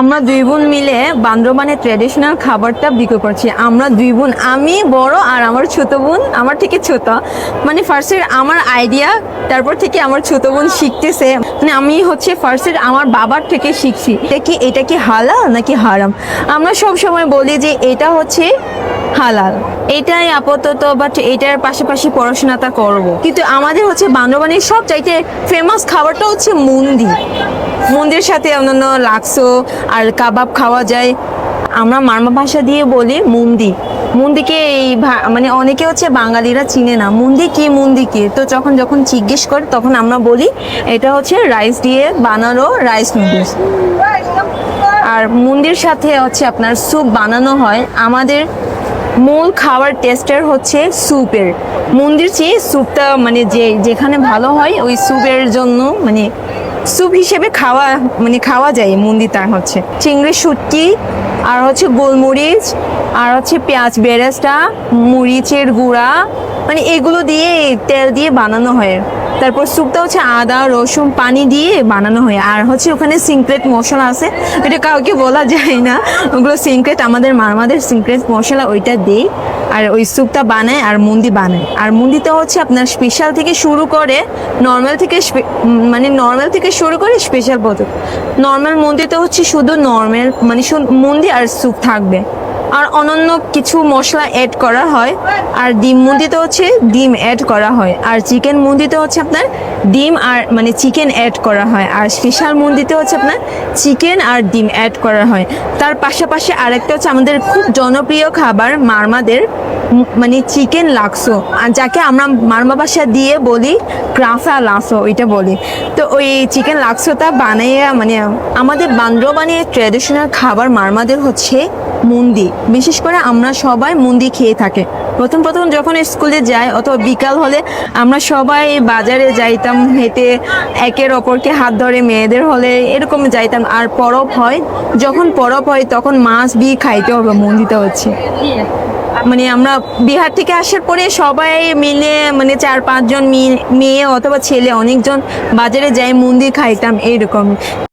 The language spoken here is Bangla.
আমরা দুই বোন মিলে বান্দরবানের ট্র্যাডিশনাল খাবারটা বিক্রি করছি। আমরা দুই বোন, আমি বড় আর আমার ছোট বোন, আমার থেকে ছোট। মানে ফার্স্টের আমার আইডিয়া তারপর থেকে আমার ছোট বোন শিখতেছে। মানে আমি হচ্ছে ফার্স্টের আমার বাবার থেকে শিখছি। এটা কি এটা কি হালাল নাকি হারাম? আমরা সব সময় বলি যে এটা হচ্ছে হালাল। এটাই আপাতত বাট এটার পাশাপাশি পড়াশোনাটা করব। কিন্তু আমাদের হচ্ছে বান্দরবানের সব চাইতে ফেমাস খাবারটা হচ্ছে মুন্দি মুন্দির সাথে অন্যান্য লাক্সো আর কাবাব খাওয়া যায়। আমরা মারমা ভাষা দিয়ে বলি মুন্দি। মুন্দিকে এই মানে অনেকে হচ্ছে বাঙালিরা চিনে না। মুন্দি কি মুন্দি কি? তো যখন যখন জিজ্ঞেস করে, তখন আমরা বলি এটা হচ্ছে রাইস দিয়ে বানানো রাইস নুডলস। আর মুন্দির সাথে হচ্ছে আপনার স্যুপ বানানো হয়। আমাদের মূল খাবার টেস্টের হচ্ছে স্যুপের। মন্দির চেয়ে স্যুপটা মানে যে যেখানে ভালো হয়, ওই স্যুপের জন্য মানে স্যুপ হিসেবে খাওয়া মানে খাওয়া যায় মন্দিরটা হচ্ছে। চিংড়ি শুটকি, আর হচ্ছে গোলমরিচ, আর হচ্ছে পেঁয়াজ বেরেস্তা, মরিচের গুঁড়া মানে এগুলো দিয়ে তেল দিয়ে বানানো হয়। তারপর স্যুপটা হচ্ছে আদা, রসুন, পানি দিয়ে বানানো হয়। আর হচ্ছে ওখানে সিক্রেট মশলা আছে। এটা কাউকে বলা যায় না। ওগুলো সিক্রেট, আমাদের মামাদের সিক্রেট মশলা ওইটা দিই। আর ওই স্যুপটা বানায় আর মুন্দি বানায়। আর মুন্দিটা হচ্ছে আপনার স্পেশাল থেকে শুরু করে নর্মাল থেকে মানে নর্মাল থেকে শুরু করে স্পেশাল পদক। নর্মাল মুন্দিতে হচ্ছে শুধু নর্মাল মানে মন্দির আর স্যুপ থাকবে। আর অনন্য কিছু মশলা অ্যাড করা হয়। আর ডিম মুন্দিতে হচ্ছে ডিম অ্যাড করা হয়। আর চিকেন মুন্দিতে হচ্ছে আপনার ডিম আর মানে চিকেন অ্যাড করা হয়। আর স্পেশাল মুন্দিতে হচ্ছে আপনার চিকেন আর ডিম অ্যাড করা হয়। তার পাশাপাশি আরেকটা হচ্ছে আমাদের খুব জনপ্রিয় খাবার মারমাদের মানে চিকেন লাক্সো। আর যাকে আমরা মারমা বাসা দিয়ে বলি ক্রাফা লাসো ওইটা বলি। তো ওই চিকেন লাক্সোটা বানিয়ে মানে আমাদের বান্দরবানের ট্র্যাডিশনাল খাবার মারমাদের হচ্ছে মুন্দি বিশেষ করে আমরা সবাই মুন্দি খেয়ে থাকে। প্রথম প্রথম যখন স্কুলে যাই অথবা বিকাল হলে আমরা সবাই বাজারে যাইতাম, হেঁটে একের অপরকে হাত ধরে মেয়েদের হলে এরকম যাইতাম। আর পরব হয়, যখন পরব হয় তখন মাছ বিয়ে খাইতে হবে মুন্দিতে হচ্ছে। মানে আমরা বিহার থেকে আসার পরে সবাই মিলে মানে চার পাঁচজন মেয়ে অথবা ছেলে অনেকজন বাজারে যাই মন্দির খাইতাম, এইরকম।